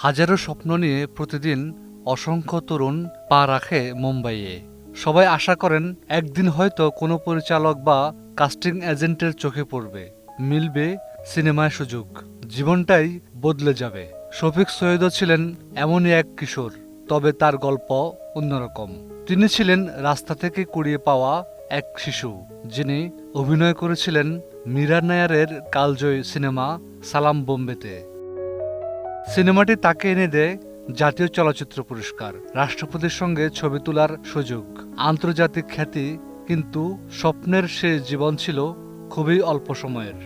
হাজারো স্বপ্ন নিয়ে প্রতিদিন অসংখ্য তরুণ পা রাখে মুম্বাইয়ে। সবাই আশা করেন একদিন হয়তো কোনো পরিচালক বা কাস্টিং এজেন্টের চোখে পড়বে। মিলবে সিনেমায় সুযোগ। জীবনটাই বদলে যাবে। শফিক সৈয়দও ছিলেন এমনই এক কিশোর, তবে তার গল্প অন্যরকম। তিনি ছিলেন রাস্তা থেকে কুড়িয়ে পাওয়া এক শিশু, যিনি অভিনয় করেছিলেন মীরা নায়ারের কালজয়ী সিনেমা সালাম বোম্বেতে। সিনেমাটি তাকে এনে দেয় জাতীয় চলচ্চিত্র পুরস্কার। রাষ্ট্রপতির সঙ্গে ছবি তোলার সুযোগ। আন্তর্জাতিক খ্যাতি, কিন্তু স্বপ্নের সে জীবন ছিল খুবই অল্প সময়ের।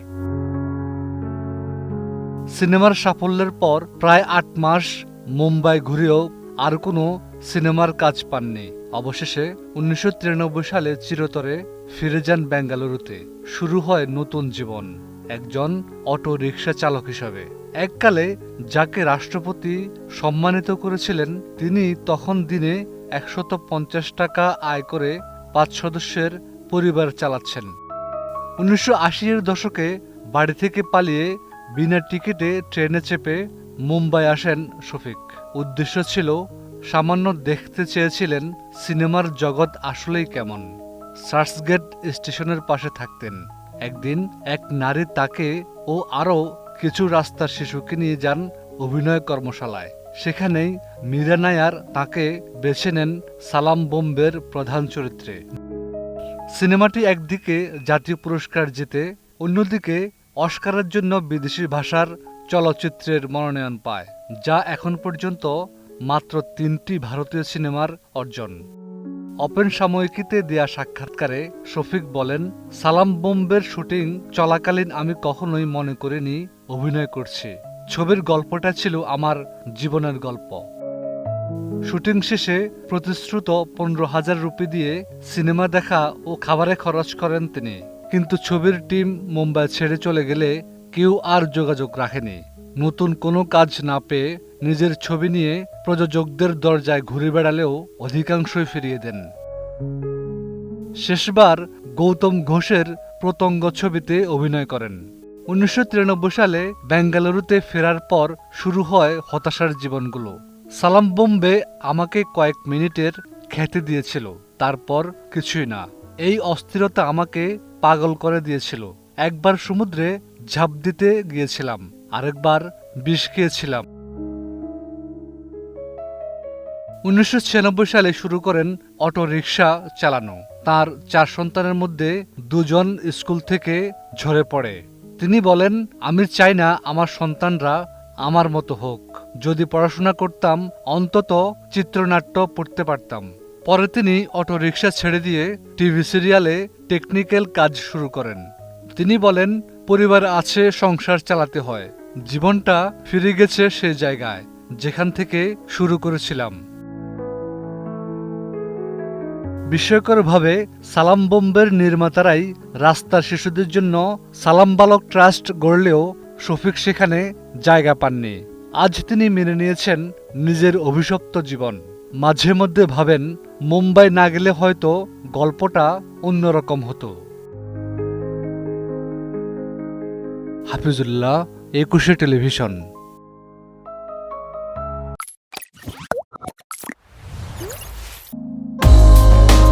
সিনেমার সাফল্যের পর প্রায় আট মাস মুম্বাই ঘুরেও আর কোনো সিনেমার কাজ পাননি। অবশেষে উনিশশো তিরানব্বই সালে চিরতরে ফিরে যান বেঙ্গালুরুতে। শুরু হয় নতুন জীবন। একজন অটো রিক্সা চালক হিসাবে। এককালে যাকে রাষ্ট্রপতি সম্মানিত করেছিলেন, তিনি তখন দিনে একশত পঞ্চাশ টাকা আয় করে পাঁচ সদস্যের পরিবার চালাচ্ছেন। উনিশশো আশির দশকে বাড়ি থেকে পালিয়ে বিনা টিকিটে ট্রেনে চেপে মুম্বাই আসেন শফিক। উদ্দেশ্য ছিল সামান্য দেখতে চেয়েছিলেন সিনেমার জগৎ আসলেই কেমন। সার্চগেট স্টেশনের পাশে থাকতেন। একদিন এক নারী তাকে ও আরও কিছু রাস্তার শিশুকে নিয়ে যান অভিনয় কর্মশালায়। সেখানেই মীরা নায়ার তাকে বেছে নেন সালাম বোম্বের প্রধান চরিত্রে। সিনেমাটি একদিকে জাতীয় পুরস্কার জিতে, অন্যদিকে অস্কারের জন্য বিদেশি ভাষার চলচ্চিত্রের মনোনয়ন পায়, যা এখন পর্যন্ত মাত্র তিনটি ভারতীয় সিনেমার অর্জন। ওপেন সাময়িকীতে দেয়া সাক্ষাৎকারে শফিক বলেন, সালাম বোম্বের শুটিং চলাকালীন আমি কখনোই মনে করিনি অভিনয় করছি। ছবির গল্পটা ছিল আমার জীবনের গল্প। শুটিং শেষে প্রতিশ্রুত পনেরো হাজার রুপি দিয়ে সিনেমা দেখা ও খাবারে খরচ করেন তিনি। কিন্তু ছবির টিম মুম্বাই ছেড়ে চলে গেলে কেউ আর যোগাযোগ রাখেনি। নতুন কোনো কাজ না পেয়ে নিজের ছবি নিয়ে প্রযোজকদের দরজায় ঘুরে বেড়ালেও অধিকাংশই ফিরিয়ে দেন। শেষবার গৌতম ঘোষের প্রতঙ্গ ছবিতে অভিনয় করেন। উনিশশো তিরানব্বই সালে বেঙ্গালুরুতে ফেরার পর শুরু হয় হতাশার জীবনগুলো। সালাম বোম্বে আমাকে কয়েক মিনিটের খ্যাতি দিয়েছিল, তারপর কিছুই না। এই অস্থিরতা আমাকে পাগল করে দিয়েছিল। একবার সমুদ্রে ঝাঁপ দিতে গিয়েছিলাম। আরেকবার বিষ খেয়েছিলাম। উনিশশো সালে শুরু করেন অটো রিক্সা চালানো। তার চার সন্তানের মধ্যে দুজন স্কুল থেকে ঝরে পড়ে। তিনি বলেন, আমি চাই না আমার সন্তানরা আমার মতো হোক। যদি পড়াশোনা করতাম, অন্তত চিত্রনাট্য পড়তে পারতাম। পরে তিনি অটো রিক্সা ছেড়ে দিয়ে টিভি সিরিয়ালে টেকনিক্যাল কাজ শুরু করেন। তিনি বলেন, পরিবার আছে, সংসার চালাতে হয়। জীবনটা ফিরে গেছে সে জায়গায়, যেখান থেকে শুরু করেছিলাম। বিস্ময়করভাবে সালাম বোম্বের নির্মাতারাই রাস্তার শিশুদের জন্য সালাম বালক ট্রাস্ট গড়লেও শফিক সেখানে জায়গা পাননি। আজ তিনি মেনে নিয়েছেন নিজের অভিশপ্ত জীবন। মাঝে মধ্যে ভাবেন, মুম্বাই না গেলে হয়তো গল্পটা অন্যরকম হতো। হাফিজুল্লাহ একুশে টেলিভিশন।